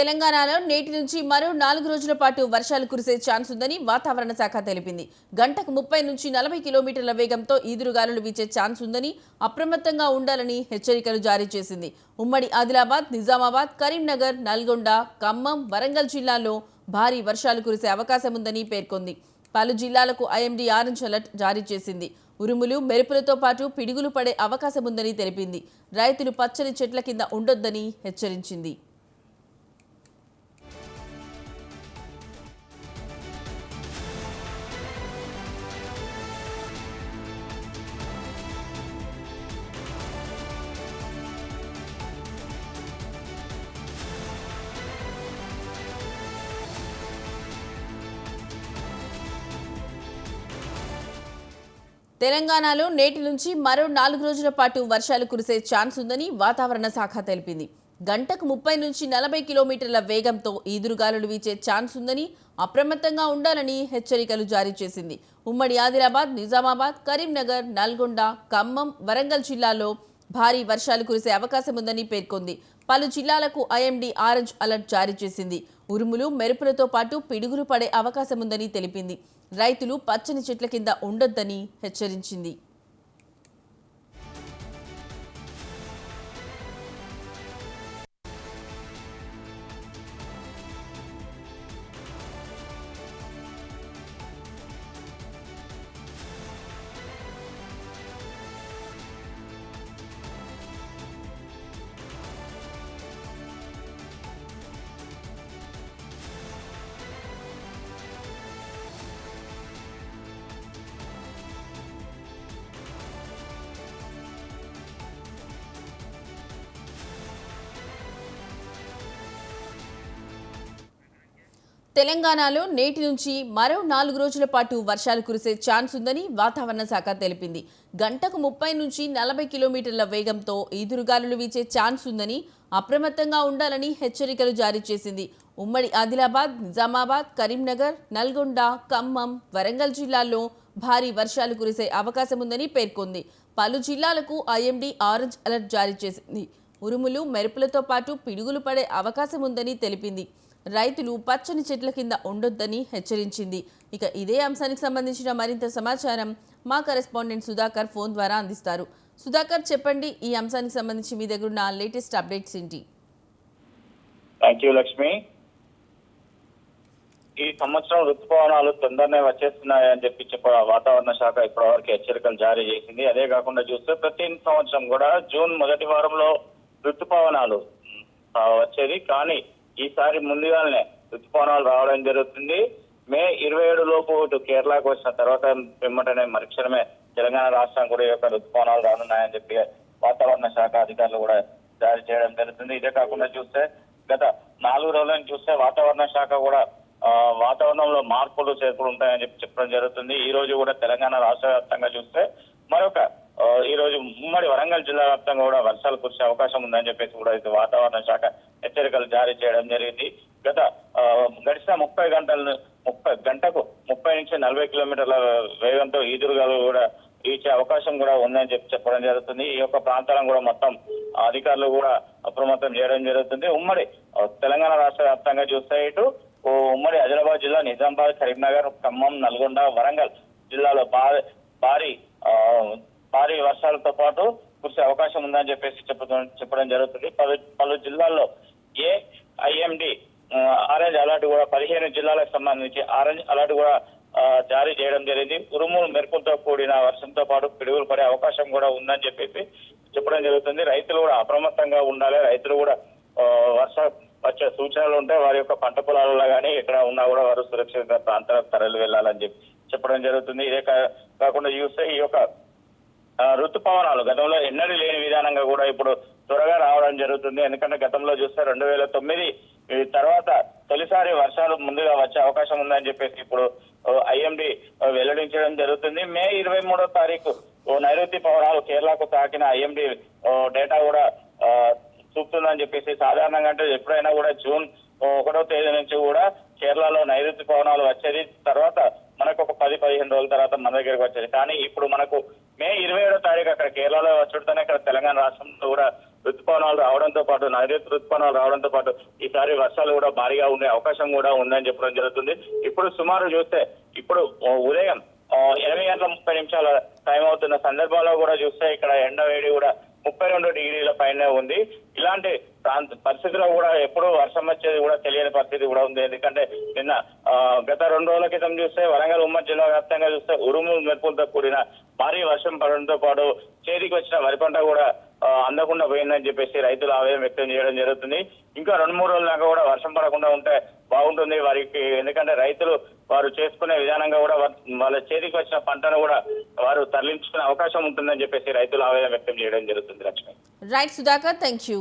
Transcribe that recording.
తెలంగాణలో నేటి నుంచి మరో నాలుగు రోజుల పాటు వర్షాలు కురిసే ఛాన్స్ ఉందని వాతావరణ శాఖ తెలిపింది. గంటకు ముప్పై నుంచి నలభై కిలోమీటర్ల వేగంతో ఈదురుగాలులు వీచే ఛాన్స్ ఉందని అప్రమత్తంగా ఉండాలని హెచ్చరికలు జారీ చేసింది. ఉమ్మడి ఆదిలాబాద్ నిజామాబాద్ కరీంనగర్ నల్గొండ ఖమ్మం వరంగల్ జిల్లాల్లో భారీ వర్షాలు కురిసే అవకాశం ఉందని పేర్కొంది. పలు జిల్లాలకు ఐఎండీ ఆరెంజ్ అలర్ట్ జారీ చేసింది. ఉరుములు మెరుపులతో పాటు పిడుగులు పడే అవకాశం ఉందని తెలిపింది. రైతులు పచ్చని చెట్ల కింద ఉండొద్దని హెచ్చరించింది. తెలంగాణలో నేటి నుంచి మరో నాలుగు రోజుల పాటు వర్షాలు కురిసే ఛాన్స్ ఉందని వాతావరణ శాఖ తెలిపింది. గంటకు ముప్పై నుంచి నలభై కిలోమీటర్ల వేగంతో ఈదురుగాలులు వీచే ఛాన్స్ ఉందని అప్రమత్తంగా ఉండాలని హెచ్చరికలు జారీ చేసింది. ఉమ్మడి ఆదిలాబాద్ నిజామాబాద్ కరీంనగర్ నల్గొండ ఖమ్మం వరంగల్ జిల్లాల్లో భారీ వర్షాలు కురిసే అవకాశం ఉందని పేర్కొంది. పలు జిల్లాలకు ఐఎండీ ఆరెంజ్ అలర్ట్ జారీ చేసింది. ఉరుములు మెరుపులతో పాటు పిడుగులు పడే అవకాశం ఉందని తెలిపింది. రైతులు పచ్చని చెట్ల కింద ఉండొద్దని హెచ్చరించింది. తెలంగాణలో నేటి నుంచి మరో నాలుగు రోజుల పాటు వర్షాలు కురిసే ఛాన్స్ ఉందని వాతావరణ శాఖ తెలిపింది. గంటకు ముప్పై నుంచి నలభై కిలోమీటర్ల వేగంతో ఈదురుగాలులు వీచే ఛాన్స్ ఉందని అప్రమత్తంగా ఉండాలని హెచ్చరికలు జారీ చేసింది. ఉమ్మడి ఆదిలాబాద్ నిజామాబాద్ కరీంనగర్ నల్గొండ ఖమ్మం వరంగల్ జిల్లాల్లో భారీ వర్షాలు కురిసే అవకాశం ఉందని పేర్కొంది. పలు జిల్లాలకు ఐఎండీ ఆరెంజ్ అలర్ట్ జారీ చేసింది. ఉరుములు మెరుపులతో పాటు పిడుగులు పడే అవకాశం ఉందని తెలిపింది. రైతులు పచ్చని చెట్ల కింద ఉండొద్దని హెచ్చరించింది. ఇక ఇదే అంశానికి సంబంధించిన మరింత సమాచారం మా కరెస్పాండెంట్ సుధాకర్ ఫోన్ ద్వారా అందిస్తారు. సుధాకర్ చెప్పండి ఈ అంశానికి సంబంధించి మీ దగ్గర ఉన్న లేటెస్ట్ అప్డేట్స్ ఏంటి? థ్యాంక్ యూ లక్ష్మి ఈ సంవత్సరం ఋతుపవనాలు తొందరనే వచ్చేస్తున్నాయని చెప్పి చెప్ప వాతావరణ శాఖ ఇప్పటివరకు హెచ్చరికలు జారీ చేసింది. అదే కాకుండా చూస్తే ప్రతి సంవత్సరం కూడా జూన్ మొదటి వారంలో ఋతుపవనాలు వచ్చేది. కానీ ఈసారి ముందుగానే ఋతుపవనాలు రావడం జరుగుతుంది. మే ఇరవై ఏడు లోపు ఇటు కేరళకు వచ్చిన తర్వాత పిమ్మటనే మరుక్షణమే తెలంగాణ రాష్ట్రం కూడా ఈ యొక్క ఋతుపవనాలు రానున్నాయని చెప్పి వాతావరణ శాఖ అధికారులు కూడా జారీ చేయడం జరుగుతుంది. ఇదే కాకుండా చూస్తే గత నాలుగు రోజులను చూస్తే వాతావరణ శాఖ కూడా వాతావరణంలో మార్పులు చేర్పులు ఉంటాయని చెప్పి చెప్పడం జరుగుతుంది. ఈ రోజు కూడా తెలంగాణ రాష్ట్ర వ్యాప్తంగా చూస్తే మరొక ఈ రోజు ఉమ్మడి వరంగల్ జిల్లా వ్యాప్తంగా కూడా వర్షాలు కురిసే అవకాశం ఉందని చెప్పేసి కూడా ఇది వాతావరణ శాఖ హెచ్చరికలు జారీ చేయడం జరిగింది. గత గడిచిన ముప్పై గంటల ముప్పై గంటకు ముప్పై నుంచి నలభై కిలోమీటర్ల వేగంతో ఈదురుగాలు కూడా ఇచ్చే అవకాశం కూడా ఉందని చెప్పి చెప్పడం జరుగుతుంది. ఈ యొక్క ప్రాంతాలను కూడా మొత్తం అధికారులు కూడా అప్రమత్తం చేయడం జరుగుతుంది. ఉమ్మడి తెలంగాణ రాష్ట్ర వ్యాప్తంగా చూస్తే ఇటు ఓ ఉమ్మడి ఆదిలాబాద్ జిల్లా నిజామాబాద్ కరీంనగర్ ఖమ్మం నల్గొండ వరంగల్ జిల్లాలో భారీ భారీ వర్షాలతో పాటు కురిసే అవకాశం ఉందని చెప్పేసి చెప్పడం చెప్పడం జరుగుతుంది. పలు పలు జిల్లాల్లో ఏ ఐఎండి ఆరెంజ్ అలర్ట్ కూడా పదిహేను జిల్లాలకు సంబంధించి ఆరెంజ్ అలర్ట్ కూడా జారీ చేయడం జరిగింది. ఉరుములు మెరుపులతో కూడిన వర్షంతో పాటు పిడుగులు పడే అవకాశం కూడా ఉందని చెప్పేసి చెప్పడం జరుగుతుంది. రైతులు కూడా అప్రమత్తంగా ఉండాలి. రైతులు కూడా వర్ష వచ్చే సూచనలు ఉంటే వారి యొక్క పంట పొలాలలో కానీ ఎక్కడ ఉన్నా కూడా వారు సురక్షిత ప్రాంతాలకు తరలి వెళ్ళాలని చెప్పి చెప్పడం జరుగుతుంది. ఇదే కా- కాకుండా చూస్తే ఈ యొక్క ఋతుపవనాలు. గతంలో ఎన్నడూ లేని విధానంగా కూడా ఇప్పుడు త్వరగా రావడం జరుగుతుంది. ఎందుకంటే గతంలో చూస్తే రెండు వేల తొమ్మిది తర్వాత తొలిసారి వర్షాలు ముందుగా వచ్చే అవకాశం ఉందని చెప్పేసి ఇప్పుడు ఐఎండి వెల్లడించడం జరుగుతుంది. మే ఇరవై మూడో తారీఖు ఓ నైరుతి పవనాలు కేరళకు తాకిన ఐఎండి డేటా కూడా చూపుతుందని చెప్పేసి సాధారణంగా అంటే ఎప్పుడైనా కూడా జూన్ ఒకటో తేదీ నుంచి కూడా కేరళలో నైరుతి పవనాలు వచ్చేది. తర్వాత మనకు ఒక పది పదిహేను రోజుల తర్వాత మన దగ్గరికి వచ్చేది. కానీ ఇప్పుడు మనకు మే ఇరవై ఏడో తారీఖు అక్కడ కేరళలో వచ్చుడుతోనే ఇక్కడ తెలంగాణ రాష్ట్రంలో కూడా ఋతుపవనాలు రావడంతో పాటు నైరుతి రుతుపవనాలు రావడంతో పాటు ఈసారి వర్షాలు కూడా భారీగా ఉండే అవకాశం కూడా ఉందని చెప్పడం జరుగుతుంది. ఇప్పుడు సుమారు చూస్తే ఇప్పుడు ఉదయం ఎనిమిది గంటల ముప్పై నిమిషాల టైం అవుతున్న సందర్భంలో కూడా చూస్తే ఇక్కడ ఎండ వేడి కూడా ముప్పై రెండు డిగ్రీల పైన ఉంది. ఇలాంటి ప్రాంత పరిస్థితిలో కూడా ఎప్పుడు వర్షం వచ్చేది కూడా తెలియని పరిస్థితి కూడా ఉంది. ఎందుకంటే నిన్న గత రెండు రోజుల క్రితం చూస్తే వరంగల్ ఉమ్మడి జిల్లా వ్యాప్తంగా చూస్తే ఉరుము మెరుపులతో కూడిన భారీ వర్షం పడడంతో పాటు చేతికి వచ్చిన వరి పంట కూడా అందకుండా పోయిందని చెప్పేసి రైతులు ఆవేదన వ్యక్తం చేయడం జరుగుతుంది. ఇంకా రెండు మూడు రోజుల దాకా కూడా వర్షం పడకుండా ఉంటే బాగుంటుంది వారికి. ఎందుకంటే రైతులు వారు చేసుకునే విధానంగా కూడా వాళ్ళ చేతికి వచ్చిన పంటను కూడా వారు తరలించుకునే అవకాశం ఉంటుందని చెప్పేసి రైతులు ఆవేదన వ్యక్తం చేయడం జరుగుతుంది Lakshmi. Right Sudhakar thank you